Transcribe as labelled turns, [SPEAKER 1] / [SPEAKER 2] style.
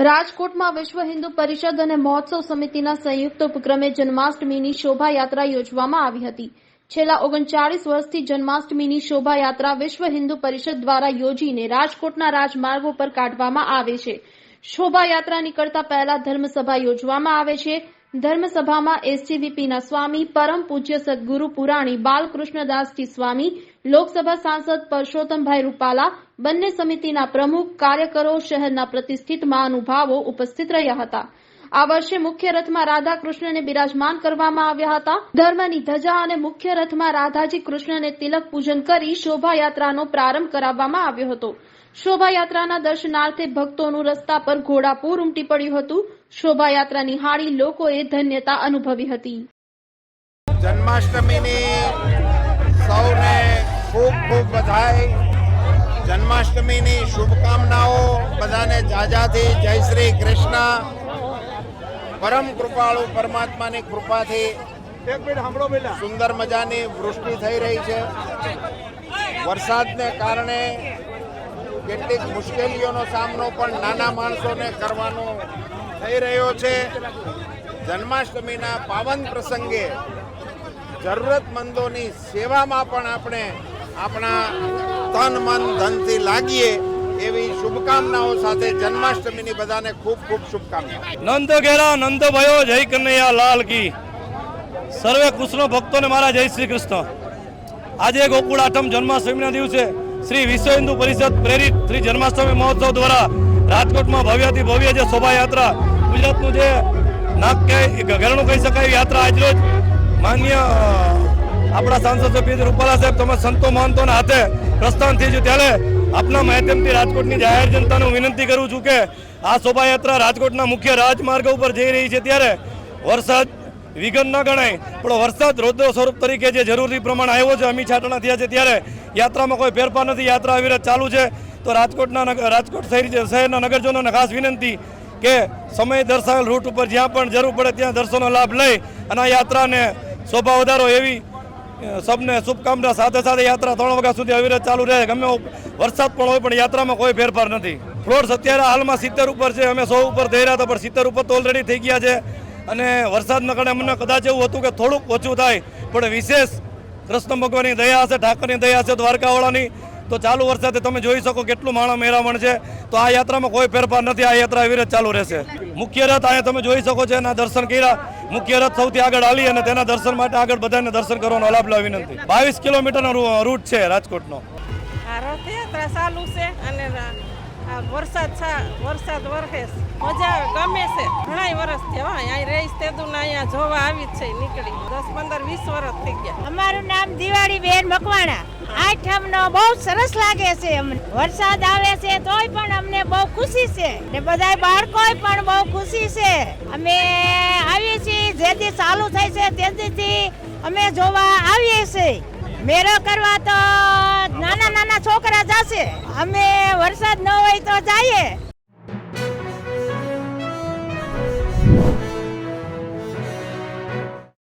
[SPEAKER 1] રાજકોટમાં વિશ્વ હિન્દુ પરિષદ અને મહોત્સવ સમિતિના સંયુક્ત ઉપક્રમે જન્માષ્ટમીની શોભાયાત્રા યોજવામાં આવી હતી. છેલ્લા ઓગણચાળીસ વર્ષથી જન્માષ્ટમીની શોભાયાત્રા વિશ્વ હિન્દુ પરિષદ દ્વારા યોજીને રાજકોટના રાજમાર્ગો પર કાઢવામાં આવે છે. શોભાયાત્રા નીકળતા પહેલા ધર્મસભા યોજવામાં આવે છે. ધર્મસભામાં એસજીવીપીના સ્વામી, પરમ પૂજ્ય સદગુરુ પુરાણી બાલકૃષ્ણદાસજી સ્વામી, લોકસભા સાંસદ પરસોત્તમભાઈ રૂપાલા, બંને સમિતિના પ્રમુખ, કાર્યકરો શહેરના પ્રતિષ્ઠિત મહાનુભાવો ઉપસ્થિત રહ્યા હતા. આ વર્ષે મુખ્ય રથમાં રાધા કૃષ્ણને બિરાજમાન કરવામાં આવ્યા હતા. ધર્મની ધજા અને મુખ્ય રથમાં રાધાજી કૃષ્ણને તિલક પૂજન કરી શોભાયાત્રાનો પ્રારંભ કરાવવામાં આવ્યો હતો. શોભાયાત્રાના દર્શનાર્થે ભક્તોનું રસ્તા પર ઘોડાપૂર ઉમટી પડ્યું હતું. શોભાયાત્રા નિહાળી લોકોએ ધન્યતા અનુભવી હતી.
[SPEAKER 2] જન્માષ્ટમીની સૌને ખૂબ ખૂબ બધાઈ જન્માષ્ટમીની શુભકામનાઓ બધાને જાજાથી જય શ્રી કૃષ્ણ. પરમ કૃપાળુ પરમાત્માની કૃપાથી સુંદર મજાની વૃષ્ટિ થઈ રહી છે. વરસાદને કારણે કેટલીક મુશ્કેલીઓનો સામનો પણ નાના માણસોને કરવાનો થઈ રહ્યો છે. જન્માષ્ટમીના પાવન પ્રસંગે જરૂરતમંદોની સેવામાં પણ આપણે આપણા તન, મન, ધનથી લાગીએ એવી શુભકામનાઓ સાથે જન્માષ્ટમીની બધાને ખૂબ ખૂબ શુભકામનાઓ
[SPEAKER 3] નંદ ઘેરા, નંદ ભયો, જય કનૈયા, લાલ કી. સર્વે કૃષ્ણ ભક્તોને મારા જય શ્રી કૃષ્ણ. આજે ગોકુળ આઠમ જન્માષ્ટમીના દિવસે શ્રી વિશ્વ હિન્દુ પરિષદ પ્રેરિત શ્રી જન્માષ્ટમી મહોત્સવ દ્વારા રાજકોટમાં ભવ્યથી ભવ્ય જે શોભાયાત્રા ગુજરાતનું જે નાક કે ઘરેણું કહી શકાય યાત્રા આજરોજ માન્ય આપણા સાંસદ શ્રી રૂપાલા સાહેબ, તમે સંતો મહંતોના હાથે પ્રસ્થાન થઈ છે ત્યારે આપના માધ્યમથી રાજકોટની જાહેર જનતાને વિનંતી કરું છું કે આ શોભાયાત્રા રાજકોટના મુખ્ય રાજમાર્ગ ઉપર જઈ રહી છે. ત્યારે વરસાદ વિઘન ન ગણાય, પણ વરસાદ રૌદ્ર સ્વરૂપ તરીકે જે જરૂરી પ્રમાણે આવ્યો છે અમી છાટણા થયા છે. ત્યારે યાત્રામાં કોઈ ફેરફાર નથી. યાત્રા અવિરત ચાલુ છે. તો રાજકોટના રાજકોટ શહેર, શહેરના નગરજનોને ખાસ વિનંતી કે સમય દર્શાવેલ રૂટ ઉપર જ્યાં પણ જરૂર પડે ત્યાં દર્શનનો લાભ લઈ અને યાત્રાને શોભા વધારો એવી સૌને શુભકામના સાથે સાથે યાત્રા ત્રણ વાગ્યા સુધી અવિરત ચાલુ રહે. ગમે વરસાદ પણ હોય પણ યાત્રામાં કોઈ ફેરફાર નથી. ફ્લોર્સ અત્યારે હાલમાં સિત્તેર ઉપર છે. અમે સો ઉપર થઈ રહ્યા હતા, પણ સિત્તેર ઉપર તો ઓલરેડી થઈ ગયા છે. અને વરસાદના કારણે અમને કદાચ એવું હતું કે થોડુંક ઓછું થાય, પણ વિશેષ કૃષ્ણ ભગવાનની દયા હશે, ઠાકરની દયા હશે, દ્વારકાવાળાની. તો ચાલુ વરસાદે તમે જોઈ શકો કેટલું માણસ મેરામણ છે. તો આ યાત્રામાં કોઈ ફેરફાર નથી આ યાત્રા અવિરત ચાલુ રહેશે. મુખ્ય રથ અહીંયા તમે જોઈ શકો છો એના દર્શન કર્યા. મુખ્ય રથ સૌથી આગળ હાલી અને તેના દર્શન માટે આગળ બધાને દર્શન કરવાનો લાભ લેવા વિનંતી. બાવીસ કિલોમીટરનો રૂટ છે રાજકોટનો.
[SPEAKER 4] આ રથયાત્રા ચાલુ છે અને વરસાદ છા વરસાદ વરસે. મજા ગમે છે. ઘણા વર્ષ થયા હો અહીં રહીશ તેદું અહીંયા જોવા આવી જ છે નીકળી. દસ પંદર વીસ વર્ષ થઈ ગયા.
[SPEAKER 5] અમારું નામ દિવાળી બેન મકવાણા. આઠમ નો બહુ સરસ લાગે છે અમને. વરસાદ આવે છે તોય પણ અમને બહુ ખુશી છે. ને બધા બાળકો પણ બહુ ખુશી છે. અમે આવીએ છીએ, જેથી ચાલુ થઈ છે તેથી અમે જોવા આવીએ છીએ. મેળો કરવા તો નાના નાના છોકરા જશે. અમે વરસાદ ન હોય તો જઈએ.